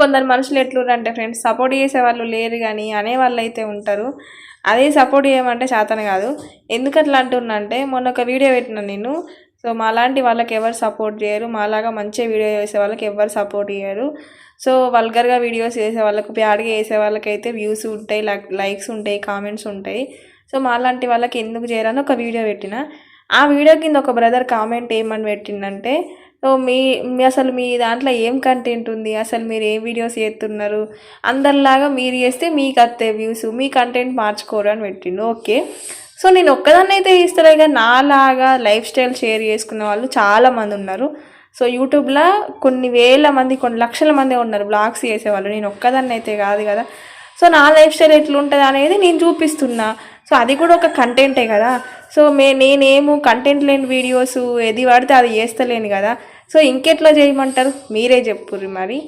కొందరు మనుషులు ఎట్లున్నారంటే friends support చేసే వాళ్ళు లేరు కానీ అనే వాళ్ళు అయితే ఉంటారు. అదే సపోర్ట్ చేయమంటే చేతన కాదు. ఎందుకు అట్లా అంటున్నా అంటే మొన్న ఒక వీడియో పెట్టిన నేను. సో మాలాంటి వాళ్ళకి ఎవరు సపోర్ట్ చేయరు. మాలాగా మంచిగా వీడియో చేసే వాళ్ళకి ఎవరు సపోర్ట్ చేయరు. సో వల్గర్గా వీడియోస్ చేసే వాళ్ళకు బ్యాడ్గా చేసే వాళ్ళకైతే వ్యూస్ ఉంటాయి లైక్స్ ఉంటాయి కామెంట్స్ ఉంటాయి. సో మాలాంటి వాళ్ళకి ఎందుకు చేయాలని ఒక వీడియో పెట్టిన. ఆ వీడియో కింద ఒక బ్రదర్ కామెంట్ ఏమని పెట్టిండంటే సో మీ అసలు మీ దాంట్లో ఏం కంటెంట్ ఉంది? అసలు మీరు ఏ వీడియోస్ చేస్తున్నారు? అందరిలాగా మీరు చేస్తే మీకు అత్తే వ్యూస్ మీ కంటెంట్ మార్చుకోరు అని పెట్టిండు. ఓకే సో నేను ఒక్కదాన్ని అయితే ఇస్తలే కానీ నాలాగా లైఫ్ స్టైల్ షేర్ చేసుకునే వాళ్ళు చాలామంది ఉన్నారు. సో యూట్యూబ్లో కొన్ని వేల మంది కొన్ని లక్షల మంది ఉన్నారు బ్లాగ్స్ చేసేవాళ్ళు. నేను ఒక్కదాన్ని అయితే కాదు కదా. సో నా లైఫ్ స్టైల్ ఎట్లుంటుంది అనేది నేను చూపిస్తున్నా. సో అది కూడా ఒక కంటెంటే కదా. సో మే నేనేమో కంటెంట్ లేని వీడియోస్ ఏది పడితే అది చేస్తలేను కదా. సో ఇంకెట్లా చేయమంటారు? మీరే చెప్పుర్రి మరి.